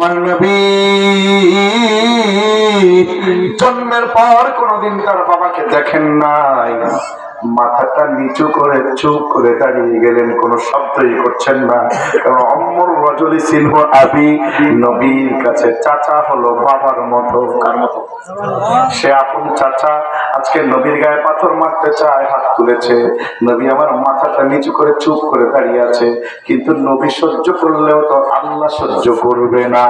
আমার নবী। জন্মের পর কোনদিন তার বাবাকে দেখেন নাই। মাথাটা নিচু করে চুপ করে দাঁড়িয়ে গেলেন, কোন শব্দই করছেন না। কারণ অমর রজলি সিংহ আবি নবীর কাছে চাচা হলো বাবার মতো। কার মতো? সে আপন চাচা। আজকে নবীর গায়ে পাথর মারতে চায়, হাত তুলেছে। নবী আমার মাথাটা নিচু করে চুপ করে দাঁড়িয়ে আছে। কিন্তু নবী সহ্য করলেও তো আল্লাহ সহ্য করবে না।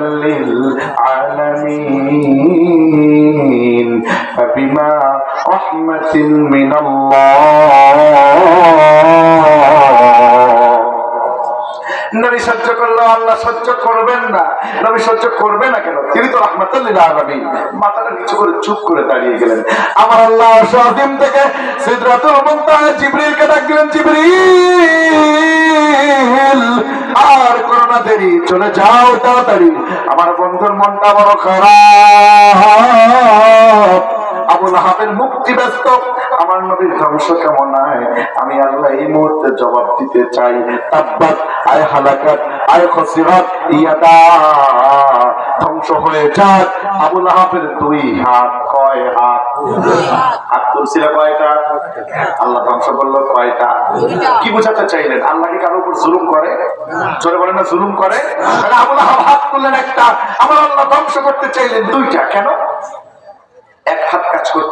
লিল আলামিন। ফাবিমা রাহমাতিন মিনাল্লাহ নবী সহ্য আল্লাহ সহ্য করবেন না। সহ্য করবে না কেন? তিনি তো রহমতুল্লিল আলমী মাথাটা করে চুপ করে দাঁড়িয়ে গেলেন। আমার আল্লাহ থেকে জিবরিল, আর দেরি, চলে যাও তাড়াতাড়ি। আমার বন্ধুর মনটা বড় খারাপ। আবুল হাবের মুক্তি ব্যস্ত। আমার নবীর ধ্বংস কেমন হয়? আমি আল্লাহ এই মুহূর্তে জবাব দিতে চাই। তাব্বাত আয় হালাকাত আয় খসিরাত ইয়াদা। ধ্বংস হয়ে যাক। আবুল হাবের দুই হাত কয় হাত? হাত তুলছিল কয়টা? আল্লাহ ধ্বংস করল কয়টা? কি বোঝাতে চাইলেন? আল্লাহ কি কারোর উপর জুলুম করে? জোরে বলেন না জুলুম করে। আবুল হাব হাত তুললেন একটা। আমার আল্লাহ ধ্বংস করতে চাইলেন দুইটা। কেন এক হাত কাজ করতে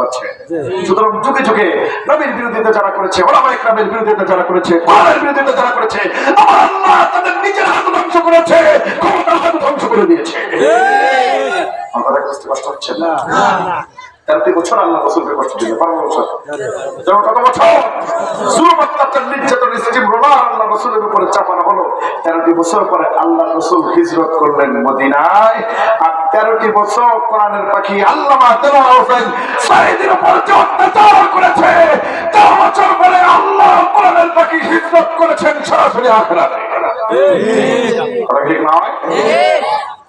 বুঝতে পারছে? সুতরাং যুগে যুগে নবীর বিরোধিতা যারা করেছে ওলামা ইকরামের বিরোধিতা যারা করেছে কোরআনের বিরোধিতা যারা করেছে আমার আল্লাহ তাদের নিজের হাত ধ্বংস করেছে ক্ষমতার হাত ধ্বংস করে দিয়েছে। আমার কথা বুঝতে কষ্ট হচ্ছে না। তেরোটি বছর বছর যেমন পরে আল্লাহ রসুল হিজরত করলেন মদিনায়, আর তেরোটি বছর কোরআনের পাখি আল্লাহ হোসেন সাইদের করেছে, তেরো বছর পরে আল্লাহ কোরআনের পাখি হিজরত করেছেন সরাসরি ঠিক নয়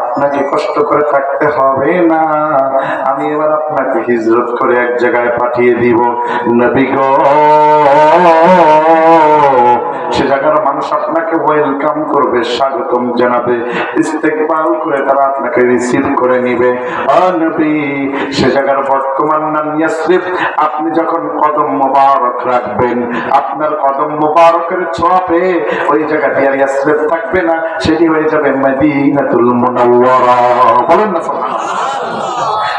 আপনাকে কষ্ট করে থাকতে হবে না। আমি এবার আপনাকে হিজরত করে এক জায়গায় পাঠিয়ে দিব। নবী গো সে জায়গার মানুষ আপনাকে ওয়েলকাম করবে, স্বাগতম জানাবে, ইস্তেকবাল করে তারা আপনাকে রিসিভ করে নিবে। সে জায়গার বর্তমান নাম ইয়াসরিফ, আপনি যখন কদম মোবারক রাখবেন, আপনার কদম মোবারকের ছোঁয়াপে ওই জায়গাটি আর ইয়াসরিফ থাকবে না, সেটি হয়ে যাবে মদিনাতুল মুনাওয়ারা। বলেন না, সুবহানাল্লাহ।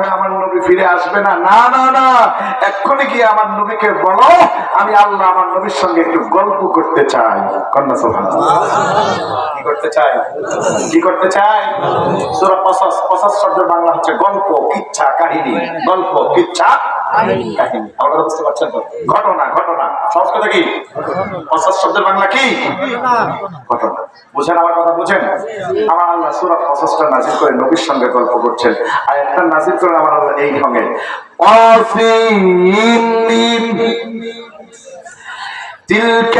আমার নবী ফিরে আসবে না। না না না, এক্ষুনি গিয়ে আমার নবীকে বলো, আমি আল্লাহ আমার নবীর সঙ্গে একটু গল্প করতে চাই। কন্যা কি করতে চাই? কি করতে চাই? ঘটনা ঘটনা। কি? আমার আল্লাহ সুরা কসাসটা নাজির করে নবীর সঙ্গে গল্প করছেন। আর একটা নাজির করেন আমার আল্লাহ এই ঢঙে تلك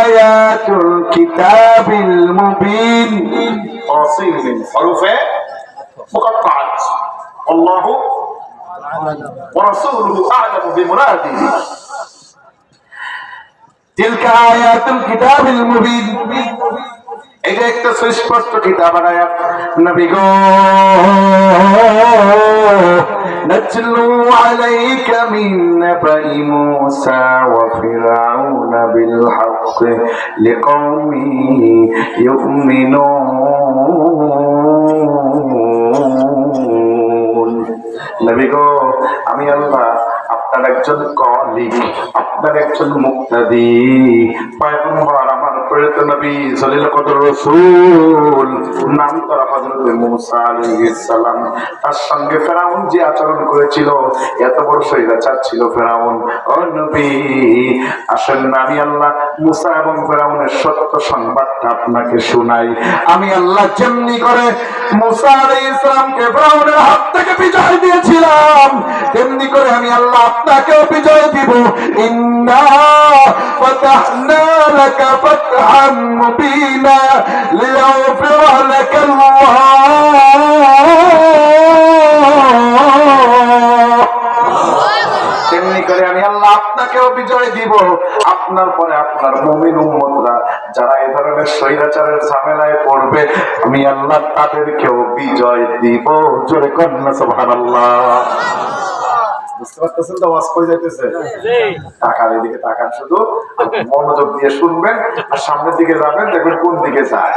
آيات الكتاب المبين تفاصيل من حروف مقطعات والله ورسوله أعلم بمراده তিলকা আয়াতুল কিতাবিল মুবিন এটা একটা সুস্পষ্ট কিতাব আর আয়াত নবী গো من نبأ موسى وفرعون بالحق لقوم يؤمنون নবী গো আমি আল্লাহ আপনার একজন কলিগ আপনার একজন মুক্তাদি পয়গম্বর সত্য সংবাদটা আপনাকে শোনাই। আমি আল্লাহ যেমনি করে মুসা আলাইহিস সালামকে ফেরাউনের হাত থেকে বিজয় দিয়েছিলাম, তেমনি করে আমি আল্লাহ আপনাকেও বিজয় দিব। ইন্না মুবিনা লিয়াগফির লাকা আল্লাহ তেমনি করে আমি আল্লাহ আপনাকেও বিজয় দিব। আপনার পরে আপনার মুমিন উম্মতরা যারা এই ধরনের স্বৈরাচারের ঝামেলায় পড়বে, আমি আল্লাহ তাদেরকেও বিজয় দিব। জোরে কন্যা সুবহানাল্লাহ। বুঝতে পারতেছেন তো? ওয়াজ করে যাইতেছে? টাকার এদিকে তাকান শুধু। মনোযোগ দিয়ে শুনবেন আর সামনের দিকে যাবেন দেখবেন কোন দিকে যায়।